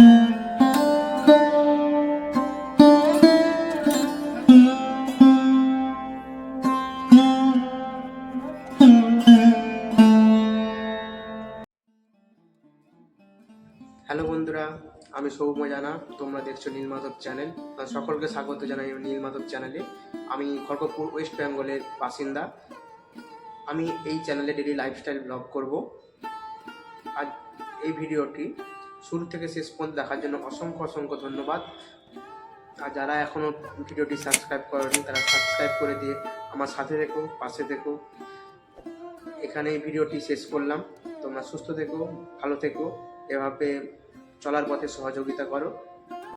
Hello বন্ধুরা, আমি সৌম্য জানা, তোমরা দেখছ নীলমাধব চ্যানেল। সকলকে স্বাগত জানাই নীলমাধব চ্যানেলে। আমি খড়গপুর ওয়েস্ট বেঙ্গলের বাসিন্দা। আমি এই চ্যানেলে ডেলি লাইফস্টাইল ব্লগ করব। আজ এই ভিডিওটি শুরু থেকে শেষ পর্যন্ত দেখার জন্য অসংখ্য অসংখ্য ধন্যবাদ। আর যারা এখনও ভিডিওটি সাবস্ক্রাইব করেনি, তারা সাবস্ক্রাইব করে দিয়ে আমার সাথে দেখো পাশে দেখো এখানেই ভিডিওটি শেষ করলাম। তোমরা সুস্থ থেকো, ভালো থেকো। এভাবে চলার পথে সহযোগিতা করো।